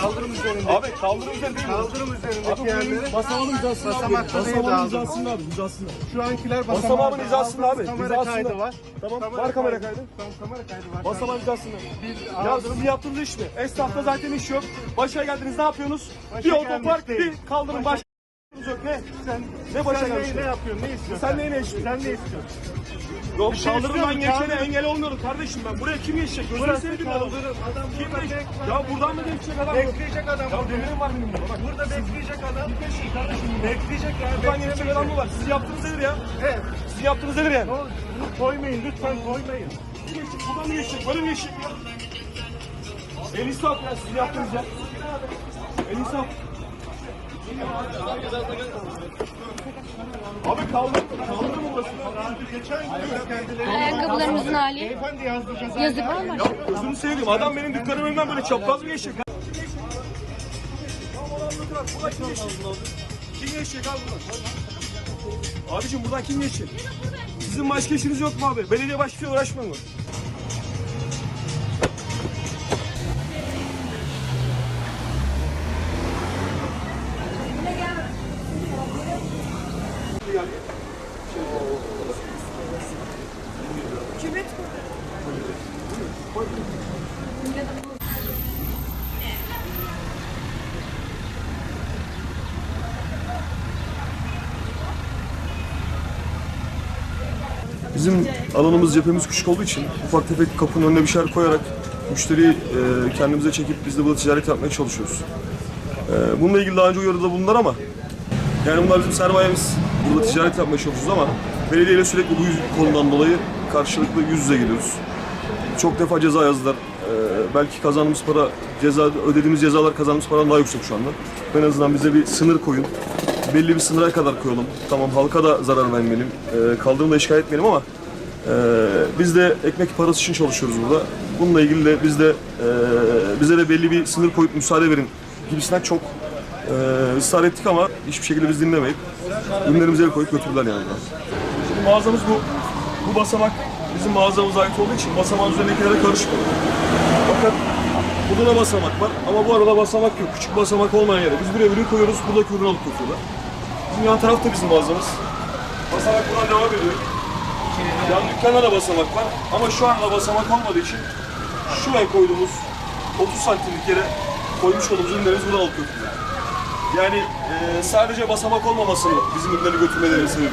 Kaldırım üzerinde. Abi kaldırım üzerinde değil mi? Kaldırım üzerindeki yerleri. basamağın hizasında abi. Basamakta değil Basamağın abi. hizasında abi. Hizasında. Şu ankiler Basamağın basamağın hizasında abi. Kamera kaydı var. Tamam, var kamera kaydı. Tamam kamera kaydı var. Basamağın hizasında. Biz Ya sizin yaptığınız iş mi? Esnafta zaten iş yok. Başa geldiniz ne yapıyorsunuz? Başa bir otopark, bir kaldırım baş yok. Ne? Sen, Ne başa sen gelmiş? ne, yapıyorsun? Ne istiyorsun? Sen neyi ne istiyorsun? Sen ne istiyorsun? Yok Bir şey kaldırımdan geçene engel olmuyorum kardeşim ben. Buraya kim geçecek? Gözünü seveyim adam. Kim geçecek? Ya buradan mı geçecek adam? Bekleyecek adam. Ya demirim var benim burada. Bak Burada bekleyecek adam. kardeşim. Bekleyecek ya. Buradan geçecek adam mı var? Siz yaptığınız nedir ya? Evet. Sizin yaptığınız nedir yani? Bunu koymayın lütfen koymayın. Geçecek? Buradan mı geçecek? Böyle mi geçecek ya? El insaf ya sizin yaptığınız ya. El insaf. Abi kaldır, kaldırır mı burası? Geçen gün kendileri... Ayakkabılarımızın hali. Beyefendi yazdı ceza. Yazık? Ya gözünü seveyim adam benim dükkanım önünden böyle çapraz mı geçecek? Kim geçecek abi buradan? Abicim buradan kim geçecek? Sizin başka işiniz yok mu abi? Belediye başka bir şey uğraşmıyor mu? Bizim alanımız cephemiz küçük olduğu için ufak tefek kapının önüne bir şeyler koyarak müşteriyi e, kendimize çekip biz de burada ticaret yapmaya çalışıyoruz. E, bununla ilgili daha önce uyarıda bulundular ama yani bunlar bizim sermayemiz. Burada ticaret yapmaya çalışıyoruz ama belediyeyle sürekli bu konudan dolayı karşılıklı yüz yüze geliyoruz. Çok defa ceza yazdılar. E, belki kazandığımız para, ceza ödediğimiz cezalar kazandığımız paradan daha yüksek şu anda. En azından bize bir sınır koyun. Belli bir sınıra kadar koyalım. Tamam halka da zarar vermeyelim. E, kaldırımda işgal etmeyelim ama e, biz de ekmek parası için çalışıyoruz burada. Bununla ilgili de biz de e, bize de belli bir sınır koyup müsaade verin gibisinden çok e, ısrar ettik ama hiçbir şekilde biz dinlemeyip ürünlerimize el koyup götürdüler yani. Şimdi mağazamız bu. Bu basamak bizim mağazamıza ait olduğu için basamağın üzerindekilere karışmıyor. Fakat burada da basamak var ama bu arada basamak yok. Küçük basamak olmayan yere. Biz buraya ürün koyuyoruz, buradaki ürün alıp götürüyorlar. Bizim yan tarafta bizim mağazamız. Basamak buradan devam ediyor. Yan dükkanda da basamak var ama şu anda basamak olmadığı için şuraya koyduğumuz 30 santimlik yere koymuş olduğumuz ürünlerimizi buradan alıp götürüyorlar. Yani e, sadece basamak olmamasını bizim ürünleri götürmeleri sebebi.